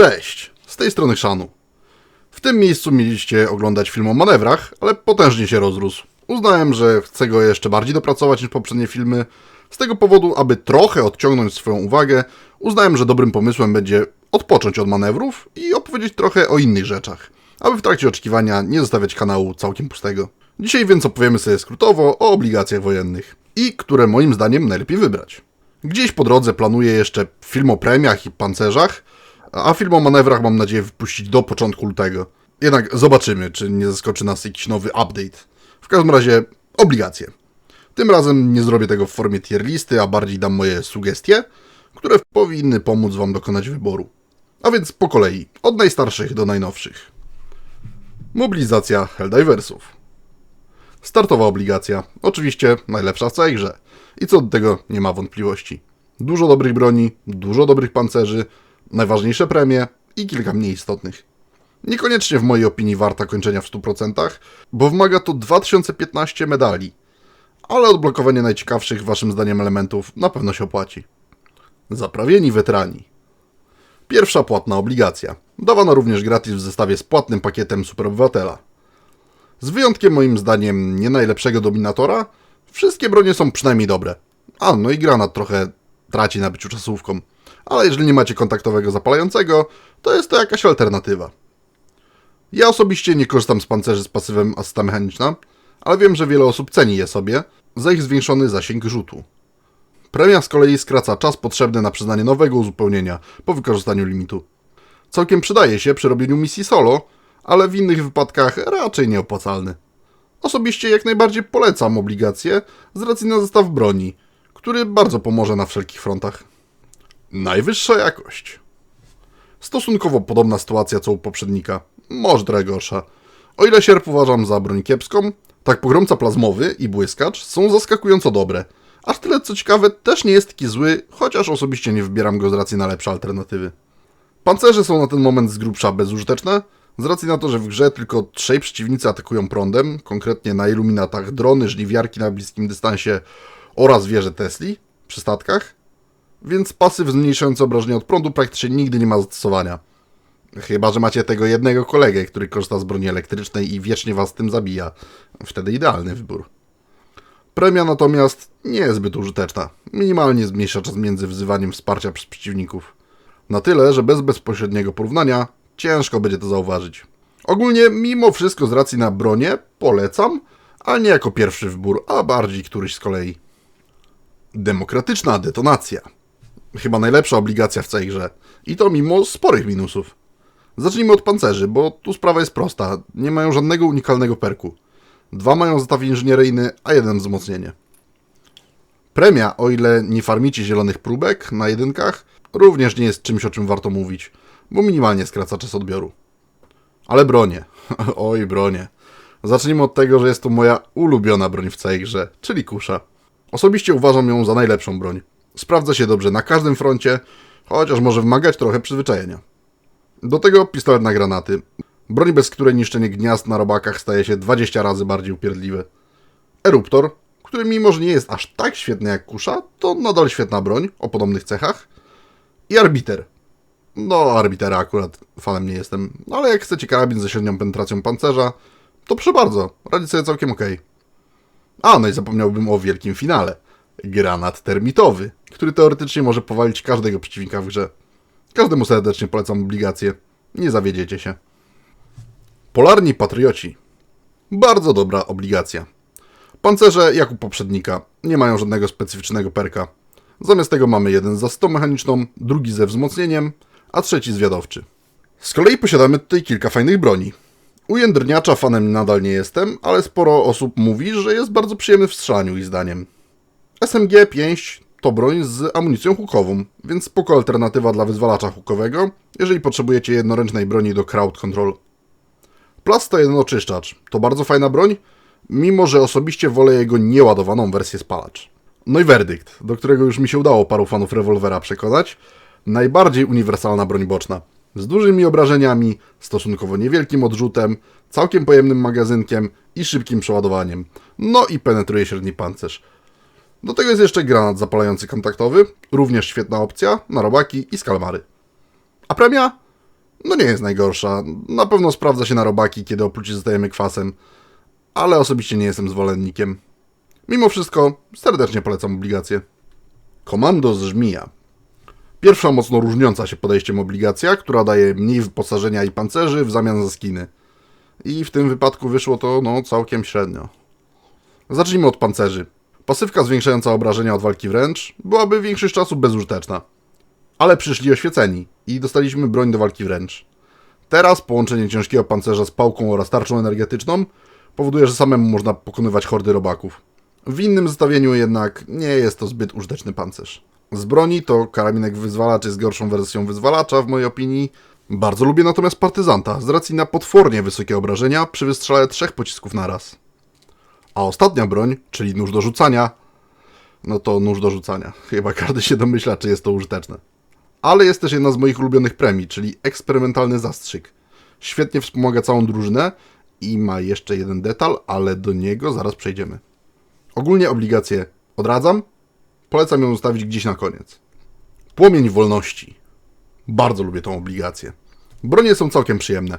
Cześć, z tej strony Szanu. W tym miejscu mieliście oglądać film o manewrach, ale potężnie się rozrósł. Uznałem, że chcę go jeszcze bardziej dopracować niż poprzednie filmy. Z tego powodu, aby trochę odciągnąć swoją uwagę, uznałem, że dobrym pomysłem będzie odpocząć od manewrów i opowiedzieć trochę o innych rzeczach, aby w trakcie oczekiwania nie zostawiać kanału całkiem pustego. Dzisiaj więc opowiemy sobie skrótowo o obligacjach wojennych i które moim zdaniem najlepiej wybrać. Gdzieś po drodze planuję jeszcze film o premiach i pancerzach, a film o manewrach mam nadzieję wypuścić do początku lutego. Jednak zobaczymy, czy nie zaskoczy nas jakiś nowy update. W każdym razie obligacje. Tym razem nie zrobię tego w formie tier listy, a bardziej dam moje sugestie, które powinny pomóc Wam dokonać wyboru. A więc po kolei, od najstarszych do najnowszych. Mobilizacja Helldiversów. Startowa obligacja. Oczywiście najlepsza w całej grze. I co do tego nie ma wątpliwości. Dużo dobrych broni, dużo dobrych pancerzy, najważniejsze premie i kilka mniej istotnych. Niekoniecznie w mojej opinii warta kończenia w 100%, bo wymaga to 2015 medali, ale odblokowanie najciekawszych waszym zdaniem elementów na pewno się opłaci. Zaprawieni weterani. Pierwsza płatna obligacja, dawana również gratis w zestawie z płatnym pakietem Superobywatela. Z wyjątkiem moim zdaniem nie najlepszego dominatora, wszystkie bronie są przynajmniej dobre. A, no i granat trochę traci na byciu czasówką. Ale jeżeli nie macie kontaktowego zapalającego, to jest to jakaś alternatywa. Ja osobiście nie korzystam z pancerzy z pasywem asysta mechaniczna, ale wiem, że wiele osób ceni je sobie za ich zwiększony zasięg rzutu. Premia z kolei skraca czas potrzebny na przyznanie nowego uzupełnienia po wykorzystaniu limitu. Całkiem przydaje się przy robieniu misji solo, ale w innych wypadkach raczej nieopłacalny. Osobiście jak najbardziej polecam obligacje z racji na zestaw broni, który bardzo pomoże na wszelkich frontach. Najwyższa jakość. Stosunkowo podobna sytuacja co u poprzednika, może trochę gorsza. O ile sierp uważam za broń kiepską, tak pogromca plazmowy i błyskacz są zaskakująco dobre. Aż tyle co ciekawe też nie jest taki zły, chociaż osobiście nie wybieram go z racji na lepsze alternatywy. Pancerze są na ten moment z grubsza bezużyteczne, z racji na to, że w grze tylko trzej przeciwnicy atakują prądem, konkretnie na iluminatach drony, żliwiarki na bliskim dystansie oraz wieże Tesli przy statkach, więc pasyw zmniejszający obrażenia od prądu praktycznie nigdy nie ma zastosowania. Chyba, że macie tego jednego kolegę, który korzysta z broni elektrycznej i wiecznie was tym zabija. Wtedy idealny wybór. Premia natomiast nie jest zbyt użyteczna. Minimalnie zmniejsza czas między wzywaniem wsparcia przez przeciwników. Na tyle, że bez bezpośredniego porównania ciężko będzie to zauważyć. Ogólnie, mimo wszystko z racji na bronię, polecam, ale nie jako pierwszy wybór, a bardziej któryś z kolei. Demokratyczna detonacja. Chyba najlepsza obligacja w całej grze. I to mimo sporych minusów. Zacznijmy od pancerzy, bo tu sprawa jest prosta. Nie mają żadnego unikalnego perku. Dwa mają zestaw inżynieryjny, a jeden wzmocnienie. Premia, o ile nie farmicie zielonych próbek na jedynkach, również nie jest czymś, o czym warto mówić, bo minimalnie skraca czas odbioru. Ale bronie. Oj, bronie. Zacznijmy od tego, że jest to moja ulubiona broń w całej grze, czyli kusza. Osobiście uważam ją za najlepszą broń. Sprawdza się dobrze na każdym froncie, chociaż może wymagać trochę przyzwyczajenia. Do tego pistolet na granaty. Broń, bez której niszczenie gniazd na robakach staje się 20 razy bardziej upierdliwe. Eruptor, który mimo, że nie jest aż tak świetny jak kusza, to nadal świetna broń o podobnych cechach. I arbiter. No, arbitera akurat fanem nie jestem, ale jak chcecie karabin ze średnią penetracją pancerza, to proszę bardzo, radzi sobie całkiem ok. A, no i zapomniałbym o wielkim finale. Granat termitowy, który teoretycznie może powalić każdego przeciwnika w grze. Każdemu serdecznie polecam obligacje. Nie zawiedziecie się. Polarni Patrioci. Bardzo dobra obligacja. Pancerze, jak u poprzednika, nie mają żadnego specyficznego perka. Zamiast tego mamy jeden za 100 mechaniczną, drugi ze wzmocnieniem, a trzeci zwiadowczy. Z kolei posiadamy tutaj kilka fajnych broni. U jędrniacza fanem nadal nie jestem, ale sporo osób mówi, że jest bardzo przyjemny w strzelaniu ich zdaniem. SMG 5 to broń z amunicją hukową, więc spoko alternatywa dla wyzwalacza hukowego, jeżeli potrzebujecie jednoręcznej broni do crowd control. Plus to jeden oczyszczacz. To bardzo fajna broń, mimo że osobiście wolę jego nieładowaną wersję spalacz. No i werdykt, do którego już mi się udało paru fanów rewolwera przekonać. Najbardziej uniwersalna broń boczna. Z dużymi obrażeniami, stosunkowo niewielkim odrzutem, całkiem pojemnym magazynkiem i szybkim przeładowaniem. No i penetruje średni pancerz. Do tego jest jeszcze granat zapalający kontaktowy, również świetna opcja na robaki i skalmary. A premia? no nie jest najgorsza. Na pewno sprawdza się na robaki, kiedy opluci zostajemy kwasem, ale osobiście nie jestem zwolennikiem. Mimo wszystko serdecznie polecam obligacje. Komando z żmija. Pierwsza mocno różniąca się podejściem obligacja, która daje mniej wyposażenia i pancerzy w zamian za skiny. I w tym wypadku wyszło to no całkiem średnio. Zacznijmy od pancerzy. Pasywka zwiększająca obrażenia od walki wręcz byłaby większość czasu bezużyteczna. Ale przyszli oświeceni i dostaliśmy broń do walki wręcz. Teraz połączenie ciężkiego pancerza z pałką oraz tarczą energetyczną powoduje, że samemu można pokonywać hordy robaków. W innym zestawieniu jednak nie jest to zbyt użyteczny pancerz. Z broni to karaminek wyzwalacz jest gorszą wersją wyzwalacza w mojej opinii. Bardzo lubię natomiast partyzanta z racji na potwornie wysokie obrażenia przy wystrzale trzech pocisków na raz. A ostatnia broń, czyli nóż do rzucania, no to nóż do rzucania. Chyba każdy się domyśla, czy jest to użyteczne. Ale jest też jedna z moich ulubionych premii, czyli eksperymentalny zastrzyk. Świetnie wspomaga całą drużynę i ma jeszcze jeden detal, ale do niego zaraz przejdziemy. Ogólnie obligacje odradzam, polecam ją zostawić gdzieś na koniec. Płomień wolności. Bardzo lubię tą obligację. Bronie są całkiem przyjemne.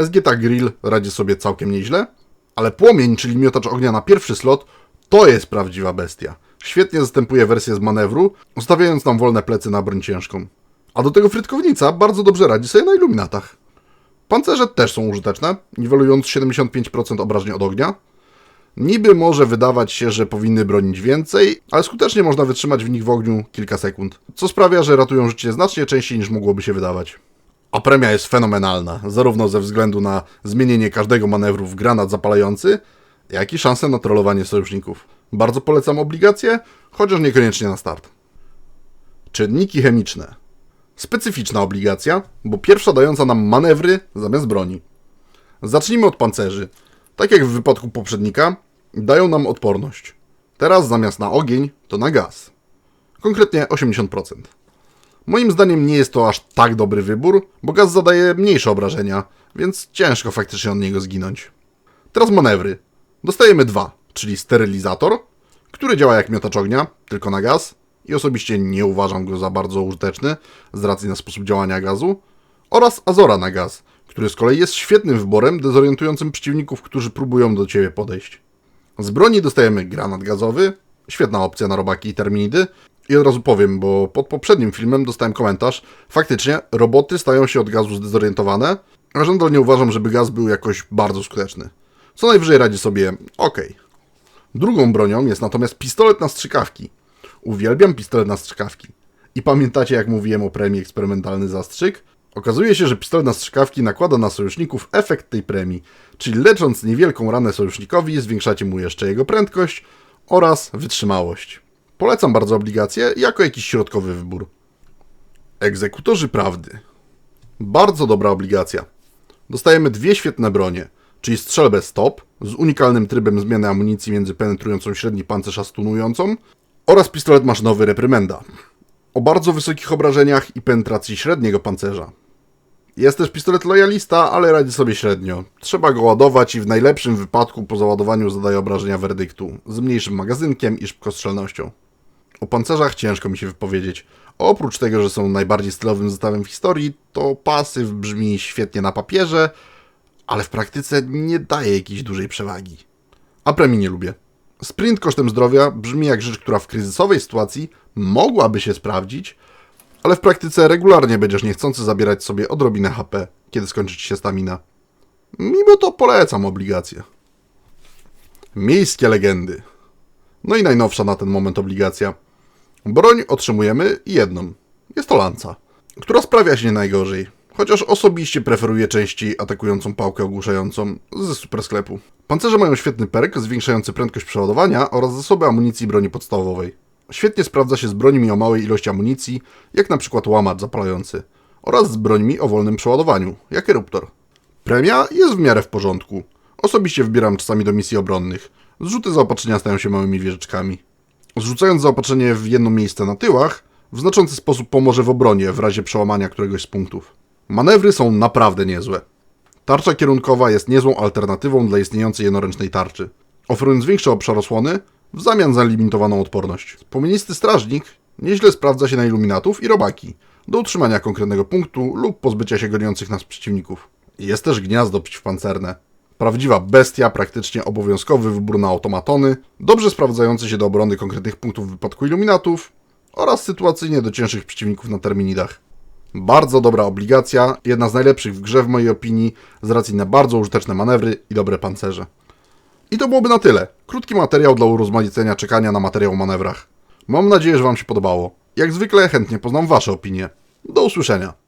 SGT Grill radzi sobie całkiem nieźle, ale płomień, czyli miotacz ognia na pierwszy slot, to jest prawdziwa bestia. Świetnie zastępuje wersję z manewru, zostawiając nam wolne plecy na broń ciężką. A do tego frytkownica bardzo dobrze radzi sobie na iluminatach. Pancerze też są użyteczne, niwelując 75% obrażeń od ognia. Niby może wydawać się, że powinny bronić więcej, ale skutecznie można wytrzymać w nich w ogniu kilka sekund, co sprawia, że ratują życie znacznie częściej niż mogłoby się wydawać. A premia jest fenomenalna, zarówno ze względu na zmienienie każdego manewru w granat zapalający, jak i szansę na trollowanie sojuszników. Bardzo polecam obligacje, chociaż niekoniecznie na start. Czynniki chemiczne. Specyficzna obligacja, bo pierwsza dająca nam manewry zamiast broni. Zacznijmy od pancerzy. Tak jak w wypadku poprzednika, dają nam odporność. Teraz zamiast na ogień, to na gaz. Konkretnie 80%. Moim zdaniem nie jest to aż tak dobry wybór, bo gaz zadaje mniejsze obrażenia, więc ciężko faktycznie od niego zginąć. Teraz manewry. Dostajemy dwa, czyli sterylizator, który działa jak miotacz ognia, tylko na gaz i osobiście nie uważam go za bardzo użyteczny z racji na sposób działania gazu, oraz Azora na gaz, który z kolei jest świetnym wyborem dezorientującym przeciwników, którzy próbują do ciebie podejść. Z broni dostajemy granat gazowy, świetna opcja na robaki i terminidy. I od razu powiem, bo pod poprzednim filmem dostałem komentarz. Faktycznie, roboty stają się od gazu zdezorientowane, a nadal nie uważam, żeby gaz był jakoś bardzo skuteczny. Co najwyżej radzi sobie ok. Drugą bronią jest natomiast pistolet na strzykawki. Uwielbiam pistolet na strzykawki. I pamiętacie, jak mówiłem o premii eksperymentalny zastrzyk? Okazuje się, że pistolet na strzykawki nakłada na sojuszników efekt tej premii, czyli lecząc niewielką ranę sojusznikowi, zwiększacie mu jeszcze jego prędkość oraz wytrzymałość. Polecam bardzo obligacje jako jakiś środkowy wybór. Egzekutorzy prawdy. Bardzo dobra obligacja. Dostajemy dwie świetne bronie, czyli strzelbę stop z unikalnym trybem zmiany amunicji między penetrującą średni pancerz a stunującą oraz pistolet maszynowy reprymenda o bardzo wysokich obrażeniach i penetracji średniego pancerza. Jest też pistolet lojalista, ale radzi sobie średnio. Trzeba go ładować i w najlepszym wypadku po załadowaniu zadaje obrażenia werdyktu, z mniejszym magazynkiem i szybkostrzelnością. O pancerzach ciężko mi się wypowiedzieć. Oprócz tego, że są najbardziej stylowym zestawem w historii, to pasyw brzmi świetnie na papierze, ale w praktyce nie daje jakiejś dużej przewagi. A premii nie lubię. Sprint kosztem zdrowia brzmi jak rzecz, która w kryzysowej sytuacji mogłaby się sprawdzić, ale w praktyce regularnie będziesz niechcący zabierać sobie odrobinę HP, kiedy skończy ci się stamina. Mimo to polecam obligacje. Miejskie legendy. No i najnowsza na ten moment obligacja. Broń otrzymujemy jedną. Jest to lanca, która sprawia się nie najgorzej. Chociaż osobiście preferuję częściej atakującą pałkę ogłuszającą ze super sklepu. Pancerze mają świetny perk zwiększający prędkość przeładowania oraz zasoby amunicji broni podstawowej. Świetnie sprawdza się z brońmi o małej ilości amunicji, jak na przykład łamacz zapalający, oraz z brońmi o wolnym przeładowaniu, jak eruptor. Premia jest w miarę w porządku. Osobiście wybieram czasami do misji obronnych. Zrzuty zaopatrzenia stają się małymi wieżyczkami. Zrzucając zaopatrzenie w jedno miejsce na tyłach, w znaczący sposób pomoże w obronie w razie przełamania któregoś z punktów. Manewry są naprawdę niezłe. Tarcza kierunkowa jest niezłą alternatywą dla istniejącej jednoręcznej tarczy, oferując większy obszar osłony w zamian za limitowaną odporność. Płomienisty strażnik nieźle sprawdza się na iluminatów i robaki, do utrzymania konkretnego punktu lub pozbycia się goniących nas przeciwników. Jest też gniazdo przeciwpancerne. Prawdziwa bestia, praktycznie obowiązkowy wybór na automatony, dobrze sprawdzający się do obrony konkretnych punktów w wypadku iluminatów oraz sytuacyjnie do cięższych przeciwników na terminidach. Bardzo dobra obligacja, jedna z najlepszych w grze w mojej opinii, z racji na bardzo użyteczne manewry i dobre pancerze. I to byłoby na tyle. Krótki materiał dla urozmaicenia czekania na materiał o manewrach. Mam nadzieję, że Wam się podobało. Jak zwykle chętnie poznam Wasze opinie. Do usłyszenia.